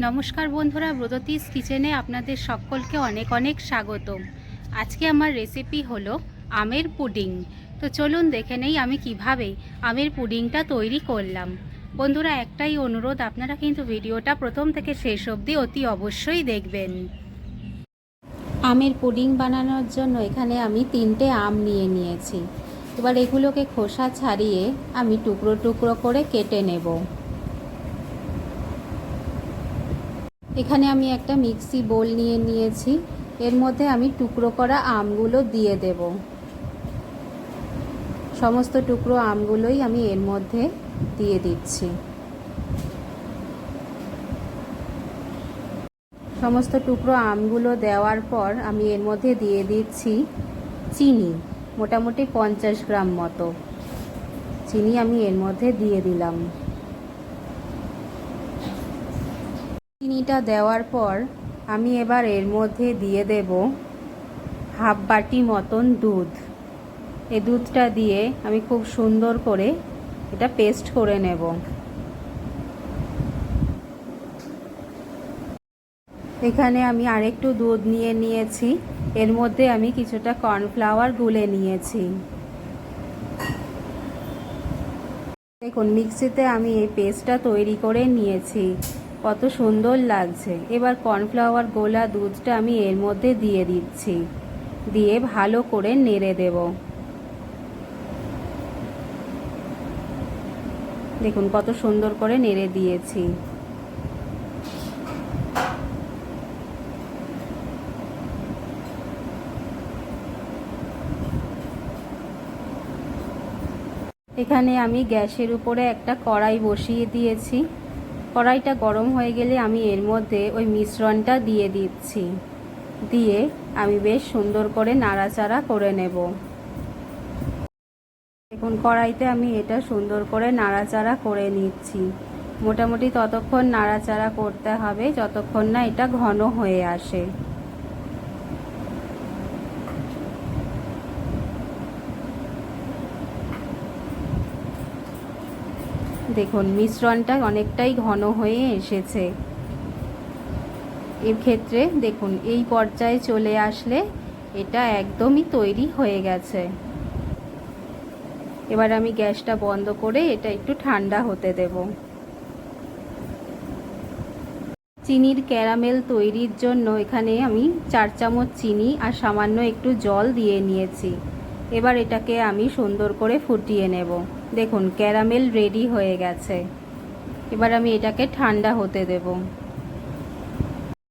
নমস্কার বন্ধুরা ব্রততিস কিচেনে আপনাদের সকলকে অনেক অনেক স্বাগতম। আজকে আমার রেসিপি হলো আমের পুডিং। তো চলুন দেখে নেই আমি কীভাবে আমের পুডিংটা তৈরি করলাম। বন্ধুরা, একটাই অনুরোধ, আপনারা কিন্তু ভিডিওটা প্রথম থেকে শেষ অবধি অতি অবশ্যই দেখবেন। আমের পুডিং বানানোর জন্য এখানে আমি তিনটে আম নিয়ে নিয়েছি। এবার এগুলোকে খোসা ছাড়িয়ে আমি টুকরো টুকরো করে কেটে নেব। এখানে আমি একটা মিক্সি বোল নিয়ে নিয়েছি। এর মধ্যে আমি টুকরো করা আমগুলো দিয়ে দেব। সমস্ত টুকরো আমগুলোই আমি এর মধ্যে দিয়ে দিচ্ছি। সমস্ত টুকরো আমগুলো দেওয়ার পর আমি এর মধ্যে দিয়ে দিচ্ছি চিনি, মোটামুটি পঞ্চাশ গ্রাম মতো। চিনি আমি এর মধ্যে দিয়ে দিলাম। চিনিটা দেওয়ার পর আমি এবার এর মধ্যে দিয়ে দেব হাফ বাটি মতন দুধ। এই দুধটা দিয়ে আমি খুব সুন্দর করে এটা পেস্ট করে নেব। এখানে আমি আরেকটু দুধ নিয়ে নিয়েছি। এর মধ্যে আমি কিছুটা কর্নফ্লাওয়ার গুলে নিয়েছি। দেখুন, মিক্সিতে আমি এই পেস্টটা তৈরি করে নিয়েছি। কত সুন্দর লাগছে। এবার কর্নফ্লাওয়ার গোলা দুধটা আমি এর মধ্যে দিয়ে দিচ্ছি। দিয়ে ভালো করে নেড়ে দেব। দেখুন কত সুন্দর করে নেড়ে দিয়েছি। এখানে আমি গ্যাসের উপরে একটা কড়াই বসিয়ে দিয়েছি। কড়াইটা গরম হয়ে গেলে আমি এর মধ্যে ওই মিশ্রণটা দিয়ে দিচ্ছি। দিয়ে আমি বেশ সুন্দর করে নাড়াচাড়া করে নেব। এখন কড়াইতে আমি এটা সুন্দর করে নাড়াচাড়া করে নিচ্ছি। মোটামুটি ততক্ষণ নাড়াচাড়া করতে হবে, যতক্ষণ না এটা ঘন হয়ে আসে। দেখুন, মিশ্রণটা অনেকটাই ঘন হয়ে এসেছে। এর ক্ষেত্রে দেখুন, এই পর্যায়ে চলে আসলে এটা একদমই তৈরি হয়ে গেছে। এবার আমি গ্যাসটা বন্ধ করে এটা একটু ঠান্ডা হতে দেব। চিনির ক্যারামেল তৈরির জন্য এখানে আমি চার চামচ চিনি আর সামান্য একটু জল দিয়ে নিয়েছি। এবার এটাকে আমি সুন্দর করে ফুটিয়ে নেব। দেখুন, ক্যারামেল রেডি হয়ে গেছে। এবার আমি এটাকে ঠান্ডা হতে দেব।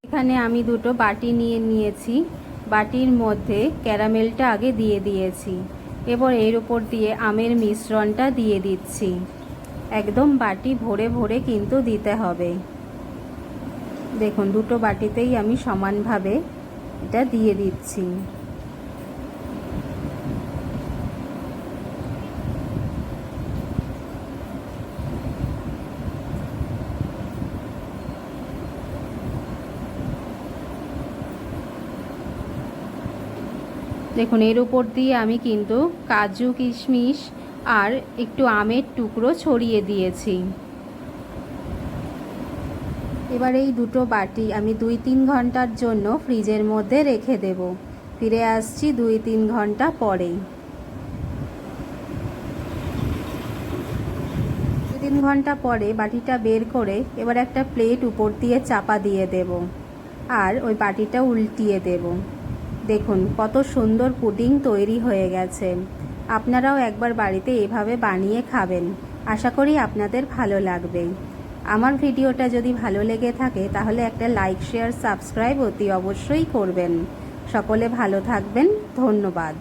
এখানে আমি দুটো বাটি নিয়ে নিয়েছি। বাটির মধ্যে ক্যারামেলটা আগে দিয়ে দিয়েছি। এবার এর উপর দিয়ে আমের মিশ্রণটা দিয়ে দিচ্ছি। একদম বাটি ভরে ভরে কিন্তু দিতে হবে। দেখুন, দুটো বাটিতেই আমি সমানভাবে এটা দিয়ে দিচ্ছি। দেখুন, এর উপর দিয়ে আমি কিন্তু কাজু, কিশমিশ আর একটু আমের টুকরো ছড়িয়ে দিয়েছি। এবার এই দুটো বাটি আমি দুই তিন ঘণ্টার জন্য ফ্রিজের মধ্যে রেখে দেব। ফিরে আসছি দুই তিন ঘণ্টা পরেই। দুই তিন ঘণ্টা পরে বাটিটা বের করে এবার একটা প্লেট উপর দিয়ে চাপা দিয়ে দেব। আর ওই বাটিটা উল্টিয়ে দেবো। দেখুন, কত সুন্দর পুডিং তৈরি হয়ে গেছে। আপনারাও একবার বাড়িতে এভাবে বানিয়ে খাবেন। আশা করি আপনাদের ভালো লাগবে। আমার ভিডিওটা যদি ভালো লেগে থাকে, তাহলে একটা লাইক, শেয়ার, সাবস্ক্রাইব অতি অবশ্যই করবেন। সকলে ভালো থাকবেন। ধন্যবাদ।